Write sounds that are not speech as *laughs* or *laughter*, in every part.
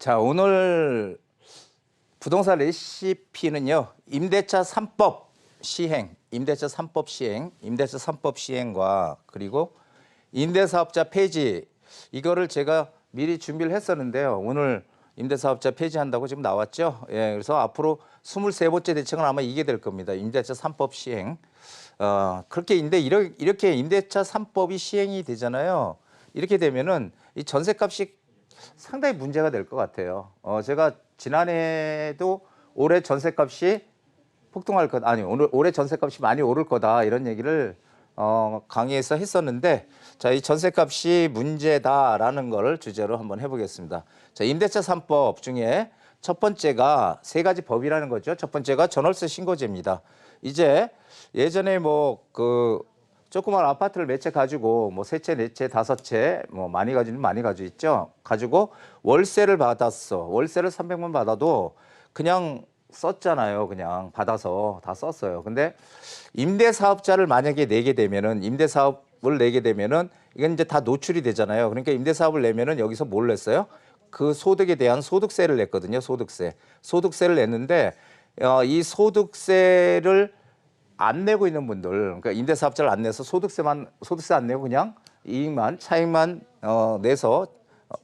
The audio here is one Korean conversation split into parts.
자, 오늘 부동산 레시피는요. 임대차 3법 시행, 임대차 3법 시행, 임대차 3법 시행과 그리고 임대사업자 폐지 이거를 제가 미리 준비를 했었는데요. 오늘 임대사업자 폐지한다고 지금 나왔죠. 예, 그래서 앞으로 23번째 대책은 아마 이게 될 겁니다. 임대차 3법 시행. 어, 그렇게 인데 이렇게, 임대차 3법이 시행이 되잖아요. 이렇게 되면은 이 전세값이 상당히 문제가 될 것 같아요. 어, 제가 지난해도 올해 전세값이 폭등할 것 아니 오늘 올해 전세값이 많이 오를 거다 이런 얘기를 어, 강의에서 했었는데 자 이 전세값이 문제다라는 거를 주제로 한번 해보겠습니다. 자 임대차 3법 중에 첫 번째가 세 가지 법이라는 거죠. 첫 번째가 전월세 신고제입니다. 이제 예전에 뭐 그 조그만 아파트를 몇 채 가지고 뭐 세 채, 네 채, 다섯 채, 뭐 많이 가지는 많이 가지고 있죠. 가지고 월세를 받았어. 월세를 300만 받아도 그냥 썼잖아요. 그냥 받아서 다 썼어요. 근데 임대 사업자를 만약에 내게 되면은 임대 사업을 내게 되면은 이건 이제 다 노출이 되잖아요. 그러니까 임대 사업을 내면은 여기서 뭘 냈어요? 그 소득에 대한 소득세를 냈거든요. 소득세. 소득세를 냈는데 어, 이 소득세를 안 내고 있는 분들, 그러니까 임대 사업자를 안 내서 소득세만 소득세 안 내고 그냥 이익만 차익만 어, 내서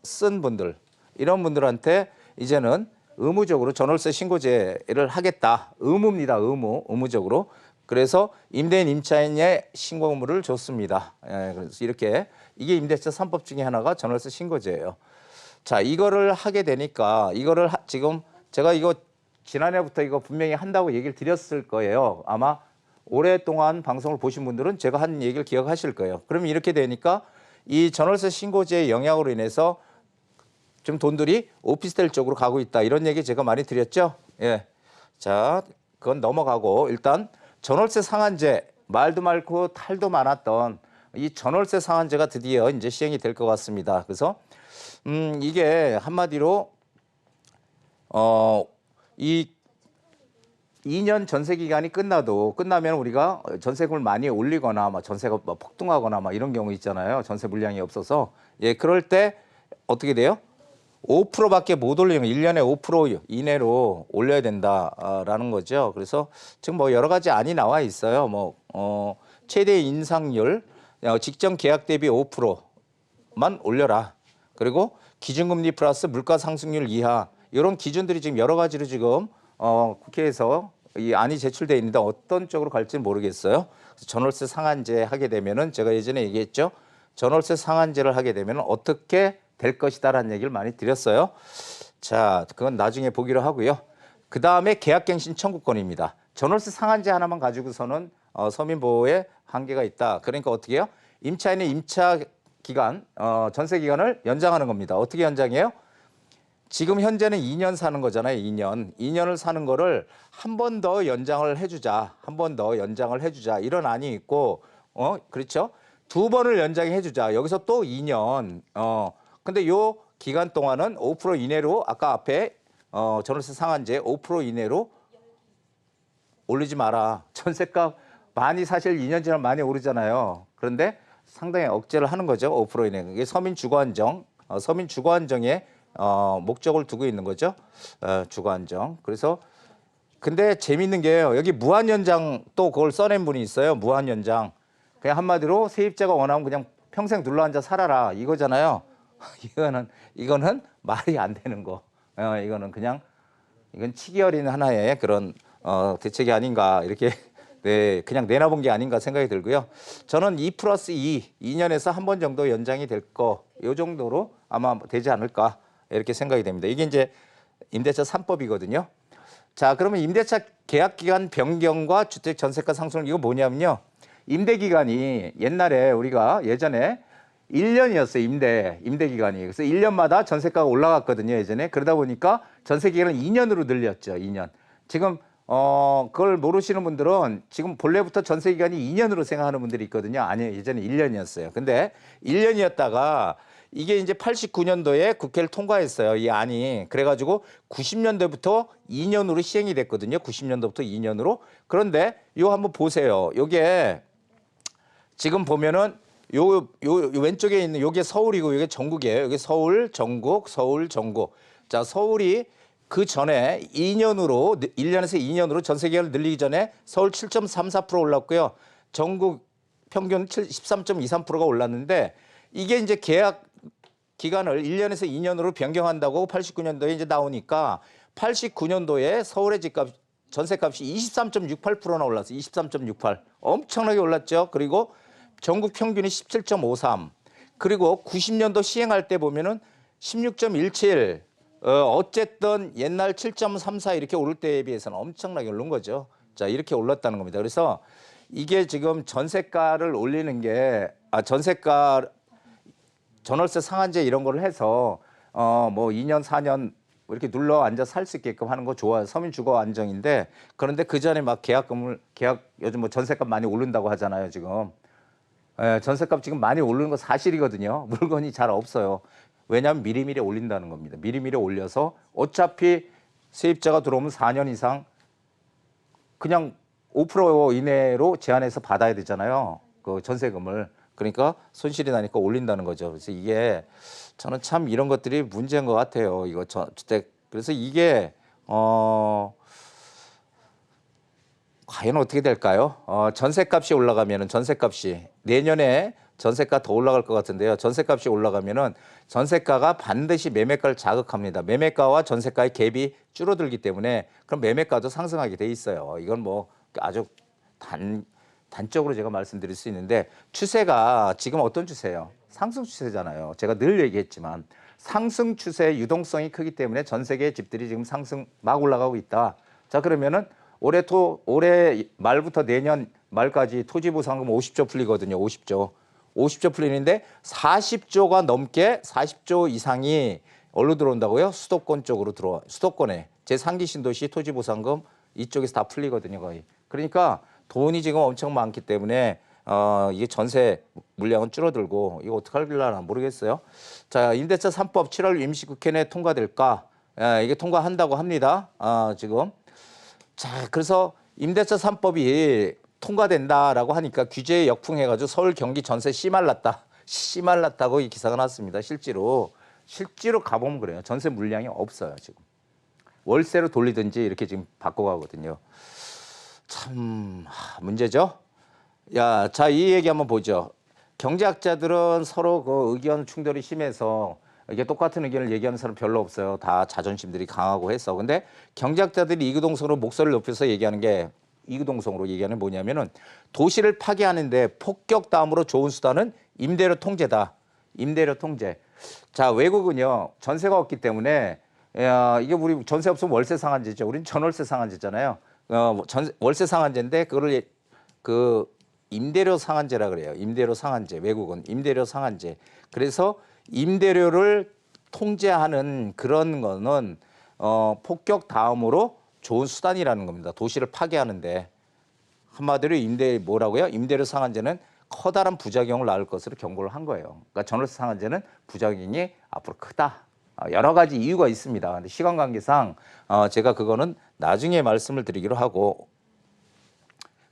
쓴 분들 이런 분들한테 이제는 의무적으로 전월세 신고제를 하겠다. 의무입니다. 의무 의무적으로. 그래서 임대인 임차인의 신고 의무를 줬습니다. 예, 그래서 이렇게 이게 임대차 3법 중에 하나가 전월세 신고제예요. 자, 이거를 하게 되니까 이거를 하- 지금 제가 이거 지난해부터 이거 분명히 한다고 얘기를 드렸을 거예요. 아마 오랫동안 방송을 보신 분들은 제가 한 얘기를 기억하실 거예요. 그러면 이렇게 되니까 이 전월세 신고제의 영향으로 인해서 좀 돈들이 오피스텔 쪽으로 가고 있다. 이런 얘기 제가 많이 드렸죠. 예. 자, 그건 넘어가고 일단 전월세 상한제 말도 많고 탈도 많았던 이 전월세 상한제가 드디어 이제 시행이 될 것 같습니다. 그래서 음, 이게 한마디로 어, 이 2년 전세 기간이 끝나도 끝나면 우리가 전세금을 많이 올리거나 막 전세가 뭐 폭등하거나 막 이런 경우 있잖아요. 전세 물량이 없어서 예 그럴 때 어떻게 돼요? 5%밖에 못 올리는 1년에 5% 이내로 올려야 된다라는 거죠. 그래서 지금 뭐 여러 가지 안이 나와 있어요. 뭐 어, 최대 인상률 어, 직전 계약 대비 5%만 올려라. 그리고 기준금리 플러스 물가 상승률 이하 이런 기준들이 지금 여러 가지로 지금 어, 국회에서 이 안이 제출돼 있는데 어떤 쪽으로 갈지는 모르겠어요. 전월세 상한제 하게 되면은 제가 예전에 얘기했죠. 전월세 상한제를 하게 되면 어떻게 될 것이다라는 얘기를 많이 드렸어요. 자, 그건 나중에 보기로 하고요. 그 다음에 계약갱신 청구권입니다. 전월세 상한제 하나만 가지고서는 어, 서민보호에 한계가 있다. 그러니까 어떻게 해요? 임차인의 임차 기간, 어, 전세 기간을 연장하는 겁니다. 어떻게 연장해요? 지금 현재는 2년 사는 거잖아요. 2년. 2년을 사는 거를 한 번 더 연장을 해주자. 한 번 더 연장을 해주자. 이런 안이 있고, 어, 그렇죠? 두 번을 연장해 해주자. 여기서 또 2년. 어, 근데 요 기간 동안은 5% 이내로 아까 앞에 어, 전월세 상한제 5% 이내로 올리지 마라. 전세값 많이 사실 2년 지나면 많이 오르잖아요. 그런데 상당히 억제를 하는 거죠. 5% 이내. 이게 서민 주거 안정, 어, 서민 주거 안정에 어, 목적을 두고 있는 거죠. 어, 주거 안정. 그래서 근데 재밌는 게요. 여기 무한 연장 또 그걸 써낸 분이 있어요. 무한 연장. 그냥 한마디로 세입자가 원하면 그냥 평생 눌러 앉아 살아라 이거잖아요. *laughs* 이거는 이거는 말이 안 되는 거. 어, 이거는 그냥 이건 치기 어린 하나의 그런 어, 대책이 아닌가 이렇게 *laughs* 네 그냥 내놔본 게 아닌가 생각이 들고요. 저는 2 플러스 2, 2년에서 한 번 정도 연장이 될 거, 요 정도로 아마 되지 않을까 이렇게 생각이 됩니다. 이게 이제 임대차 3법이거든요. 자, 그러면 임대차 계약 기간 변경과 주택 전세가 상승 이거 뭐냐면요. 임대 기간이 옛날에 우리가 예전에 1년이었어요. 임대 임대 기간이. 그래서 1년마다 전세가가 올라갔거든요. 예전에. 그러다 보니까 전세 기간을 2년으로 늘렸죠. 2년. 지금 어 그걸 모르시는 분들은 지금 본래부터 전세 기간이 2년으로 생각하는 분들이 있거든요. 아니요. 예전에 1년이었어요. 근데 1년이었다가 이게 이제 89년도에 국회를 통과했어요. 이 안이. 그래가지고 90년대부터 2년으로 시행이 됐거든요. 90년도부터 2년으로. 그런데 요 한번 보세요. 요게 지금 보면은 요, 요, 요 왼쪽에 있는 요게 서울이고 요게 전국이에요. 요게 서울, 전국, 서울, 전국. 자, 서울이 그 전에 2년으로 1년에서 2년으로 전 세 계약을 늘리기 전에 서울 7.34% 올랐고요. 전국 평균 13.23%가 올랐는데 이게 이제 계약 기간을 1년에서 2년으로 변경한다고 89년도에 이제 나오니까 89년도에 서울의 집값 전세값이 23.68%나 올랐어요. 23.68. 엄청나게 올랐죠. 그리고 전국 평균이 17.53. 그리고 90년도 시행할 때 보면은 16.17. 어, 어쨌든 옛날 7.34 이렇게 오를 때에 비해서는 엄청나게 오른 거죠. 자, 이렇게 올랐다는 겁니다. 그래서 이게 지금 전세가를 올리는 게, 아, 전세가 전월세 상한제 이런 거를 해서 어 뭐 2년 4년 뭐 이렇게 눌러 앉아 살 수 있게끔 하는 거 좋아요. 서민 주거 안정인데 그런데 그 전에 막 계약금을 계약 요즘 뭐 전세값 많이 오른다고 하잖아요, 지금. 예, 전세값 지금 많이 오르는 거 사실이거든요. *laughs* 물건이 잘 없어요. 왜냐하면 미리미리 올린다는 겁니다. 미리미리 올려서 어차피 세입자가 들어오면 4년 이상 그냥 5% 이내로 제한해서 받아야 되잖아요. 그 전세금을. 그러니까 손실이 나니까 올린다는 거죠. 그래서 이게 저는 참 이런 것들이 문제인 것 같아요. 이거 저 주택 그래서 이게 어 과연 어떻게 될까요? 어, 전세값이 올라가면은 전세값이 내년에 전세가 더 올라갈 것 같은데요. 전세값이 올라가면은 전세가가 반드시 매매가를 자극합니다. 매매가와 전세가의 갭이 줄어들기 때문에 그럼 매매가도 상승하게 돼 있어요. 이건 뭐 아주 단 단적으로 제가 말씀드릴 수 있는데 추세가 지금 어떤 추세예요? 상승 추세잖아요. 제가 늘 얘기했지만 상승 추세의 유동성이 크기 때문에 전 세계 집들이 지금 상승 막 올라가고 있다. 자 그러면은 올해 토 올해 말부터 내년 말까지 토지 보상금 50조 풀리거든요. 50조. 50조 풀리는데 40조가 넘게 40조 이상이 어디로 들어온다고요? 수도권 쪽으로 들어와. 수도권에 제 상기 신도시 토지 보상금 이쪽에서 다 풀리거든요, 거의. 그러니까 돈이 지금 엄청 많기 때문에 어 이게 전세 물량은 줄어들고 이거 어떻게 할려나 모르겠어요. 자, 임대차 3법 7월 임시국회 내 통과될까? 예, 이게 통과한다고 합니다. 아, 지금. 자, 그래서 임대차 3법이 통과된다라고 하니까 규제에 역풍해가지고 서울 경기 전세 씨말랐다. 씨말랐다고 이 기사가 났습니다. 실제로. 실제로 가보면 그래요. 전세 물량이 없어요, 지금. 월세로 돌리든지 이렇게 지금 바꿔가거든요. 참 하, 문제죠. 야, 자, 이 얘기 한번 보죠. 경제학자들은 서로 그 의견 충돌이 심해서 이게 똑같은 의견을 얘기하는 사람 별로 없어요. 다 자존심들이 강하고 해서. 근데 경제학자들이 이구동성으로 목소리를 높여서 얘기하는 게 이구동성으로 얘기하는 뭐냐면은 도시를 파괴하는데 폭격 다음으로 좋은 수단은 임대료 통제다. 임대료 통제. 자, 외국은요. 전세가 없기 때문에 야, 이게 우리 전세 없으면 월세 상한제죠. 우린 전월세 상한제잖아요. 어, 전 월세 상한제인데 그거를 예- 그 임대료 상한제라 그래요. 임대료 상한제. 외국은 임대료 상한제. 그래서 임대료를 통제하는 그런 거는 어, 폭격 다음으로 좋은 수단이라는 겁니다. 도시를 파괴하는데 한마디로 임대 뭐라고요? 임대료 상한제는 커다란 부작용을 낳을 것으로 경고를 한 거예요. 그러니까 전월세 상한제는 부작용이 앞으로 크다. 어, 여러 가지 이유가 있습니다. 근데 시간 관계상 어, 제가 그거는 나중에 말씀을 드리기로 하고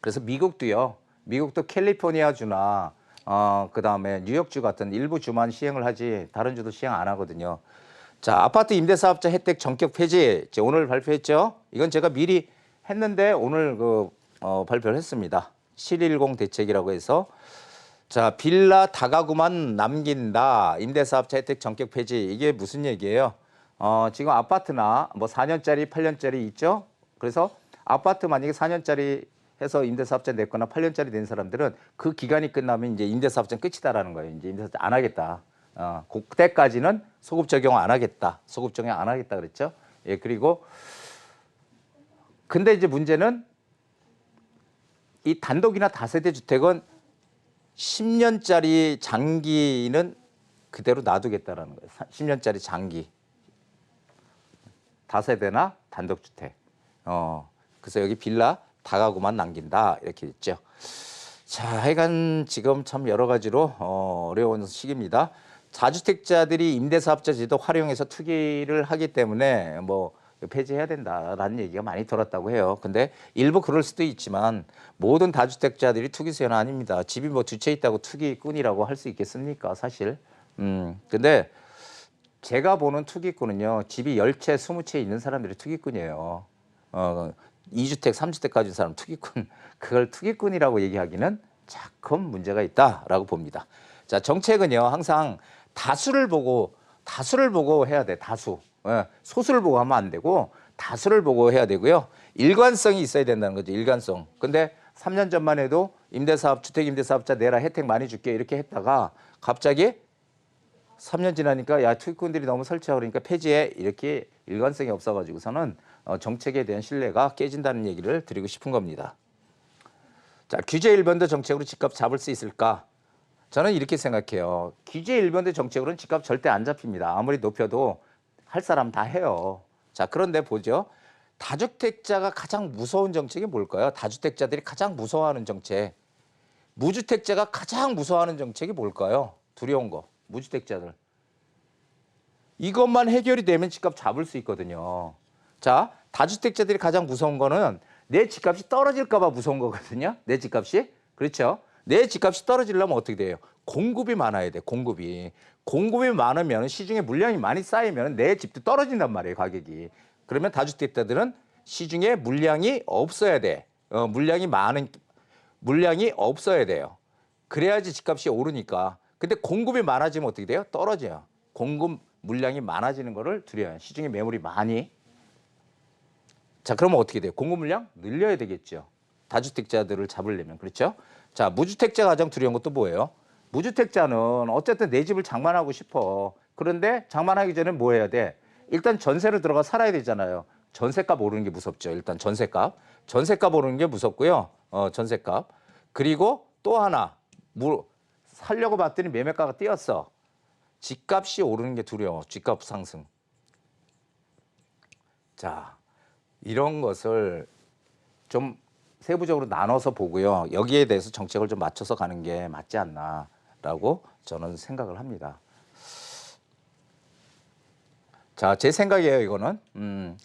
그래서 미국도요. 미국도 캘리포니아주나 어, 그다음에 뉴욕주 같은 일부 주만 시행을 하지 다른 주도 시행 안 하거든요. 자, 아파트 임대사업자 혜택 전격 폐지 이제 오늘 발표했죠. 이건 제가 미리 했는데 오늘 그 어, 발표를 했습니다. 710 대책이라고 해서 자, 빌라 다가구만 남긴다. 임대사업자 혜택 전격 폐지. 이게 무슨 얘기예요? 어, 지금 아파트나 뭐 4년짜리, 8년짜리 있죠? 그래서 아파트 만약에 4년짜리 해서 임대사업자 냈거나 8년짜리 낸 사람들은 그 기간이 끝나면 이제 임대사업자 끝이다라는 거예요. 이제 임대사업자 안 하겠다. 어, 그때까지는 소급 적용 안 하겠다. 소급 적용 안 하겠다 그랬죠? 예, 그리고 근데 이제 문제는 이 단독이나 다세대 주택은 10년짜리 장기는 그대로 놔두겠다라는 거예요. 10년짜리 장기. 다세대나 단독주택. 어, 그래서 여기 빌라 다가구만 남긴다. 이렇게 있죠. 자, 하여간 지금 참 여러 가지로 어, 어려운 시기입니다. 자주택자들이 임대사업자 제도 활용해서 투기를 하기 때문에 뭐 폐지해야 된다라는 얘기가 많이 들었다고 해요. 근데 일부 그럴 수도 있지만 모든 다주택자들이 투기세는 아닙니다. 집이 뭐 두 채 있다고 투기꾼이라고 할 수 있겠습니까? 사실. 음, 근데 제가 보는 투기꾼은요. 집이 10채, 20채 있는 사람들이 투기꾼이에요. 어, 2주택, 3주택 가진 사람 투기꾼. *laughs* 그걸 투기꾼이라고 얘기하기는 조금 문제가 있다라고 봅니다. 자, 정책은요. 항상 다수를 보고 다수를 보고 해야 돼. 다수. 예, 소수를 보고 하면 안 되고 다수를 보고 해야 되고요. 일관성이 있어야 된다는 거죠. 일관성. 근데 3년 전만 해도 임대사업 주택 임대사업자 내라 혜택 많이 줄게 이렇게 했다가 갑자기 3년 지나니까 야 투기꾼들이 너무 설치하고 그러니까 폐지해 이렇게 일관성이 없어가지고서는 어, 정책에 대한 신뢰가 깨진다는 얘기를 드리고 싶은 겁니다. 자 규제 일변도 정책으로 집값 잡을 수 있을까? 저는 이렇게 생각해요. 규제 일변도 정책으로는 집값 절대 안 잡힙니다. 아무리 높여도 할 사람 다 해요. 자 그런데 보죠. 다주택자가 가장 무서운 정책이 뭘까요? 다주택자들이 가장 무서워하는 정책. 무주택자가 가장 무서워하는 정책이 뭘까요? 두려운 거. 무주택자들. 이것만 해결이 되면 집값 잡을 수 있거든요. 자, 다주택자들이 가장 무서운 거는 내 집값이 떨어질까 봐 무서운 거거든요. 내 집값이. 그렇죠? 내 집값이 떨어지려면 어떻게 돼요? 공급이 많아야 돼. 공급이. 공급이 많으면 시중에 물량이 많이 쌓이면 내 집도 떨어진단 말이에요, 가격이. 그러면 다주택자들은 시중에 물량이 없어야 돼. 어, 물량이 많은 물량이 없어야 돼요. 그래야지 집값이 오르니까. 근데 공급이 많아지면 어떻게 돼요? 떨어져요. 공급 물량이 많아지는 거를 두려워요. 시중에 매물이 많이. 자, 그러면 어떻게 돼요? 공급 물량 늘려야 되겠죠. 다주택자들을 잡으려면. 그렇죠? 자, 무주택자 가장 두려운 것도 뭐예요? 무주택자는 어쨌든 내 집을 장만하고 싶어. 그런데 장만하기 전에 뭐 해야 돼? 일단 전세를 들어가 살아야 되잖아요. 전세값 오르는 게 무섭죠. 일단 전세값. 전세값 오르는 게 무섭고요. 어, 전세값. 그리고 또 하나. 물 살려고 봤더니 매매가가 뛰었어. 집값이 오르는 게 두려워. 집값 상승. 자, 이런 것을 좀 세부적으로 나눠서 보고요. 여기에 대해서 정책을 좀 맞춰서 가는 게 맞지 않나라고 저는 생각을 합니다. 자, 제 생각이에요, 이거는. 음,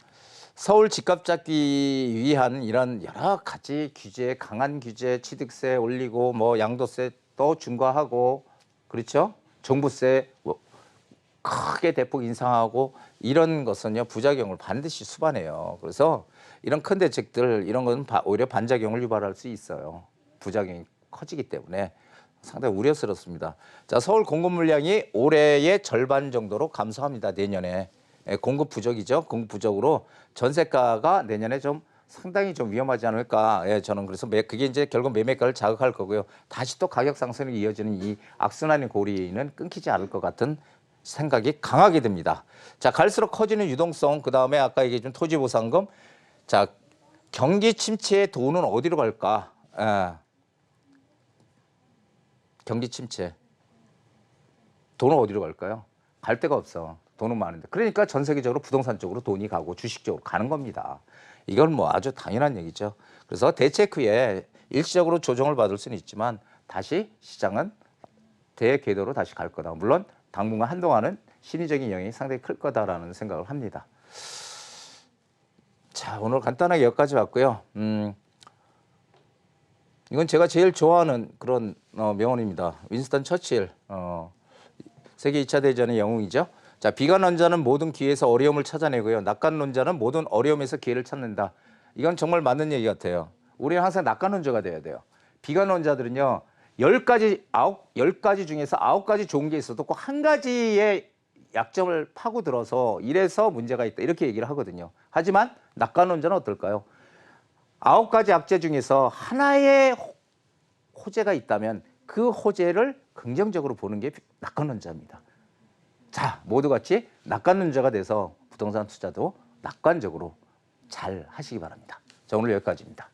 서울 집값 잡기 위한 이런 여러 가지 규제, 강한 규제, 취득세 올리고 뭐 양도세 또 중과하고 그렇죠? 종부세 뭐 크게 대폭 인상하고 이런 것은요 부작용을 반드시 수반해요. 그래서 이런 큰 대책들 이런 건 바- 오히려 반작용을 유발할 수 있어요. 부작용이 커지기 때문에 상당히 우려스럽습니다. 자 서울 공급 물량이 올해의 절반 정도로 감소합니다. 내년에 예, 공급 부족이죠. 공급 부족으로 전세가가 내년에 좀 상당히 좀 위험하지 않을까. 예, 저는 그래서 매, 그게 이제 결국 매매가를 자극할 거고요. 다시 또 가격 상승이 이어지는 이 악순환의 고리는 끊기지 않을 것 같은 생각이 강하게 듭니다. 자, 갈수록 커지는 유동성, 그 다음에 아까 얘기해 준 토지 보상금. 자, 경기 침체의 돈은 어디로 갈까? 예. 경기 침체. 돈은 어디로 갈까요? 갈 데가 없어. 돈은 많은데. 그러니까 전 세계적으로 부동산 쪽으로 돈이 가고 주식 쪽으로 가는 겁니다. 이건 뭐 아주 당연한 얘기죠. 그래서 대책 후에 일시적으로 조정을 받을 수는 있지만 다시 시장은 대궤도로 다시 갈 거다. 물론 당분간 한동안은 심리적인 영향이 상당히 클 거다라는 생각을 합니다. 자, 오늘 간단하게 여기까지 봤고요. 음, 이건 제가 제일 좋아하는 그런 어, 명언입니다. 윈스턴 처칠. 어, 세계 2차 대전의 영웅이죠. 자, 비관론자는 모든 기회에서 어려움을 찾아내고요. 낙관론자는 모든 어려움에서 기회를 찾는다. 이건 정말 맞는 얘기 같아요. 우리는 항상 낙관론자가 돼야 돼요. 비관론자들은요. 열 가지 아홉 열 가지 중에서 아홉 가지 좋은 게 있어도 꼭 한 가지의 약점을 파고 들어서 이래서 문제가 있다. 이렇게 얘기를 하거든요. 하지만 낙관론자는 어떨까요? 아홉 가지 악재 중에서 하나의 호- 호재가 있다면 그 호재를 긍정적으로 보는 게 낙관론자입니다. 자, 모두 같이 낙관론자가 돼서 부동산 투자도 낙관적으로 잘 하시기 바랍니다. 자, 오늘 여기까지입니다.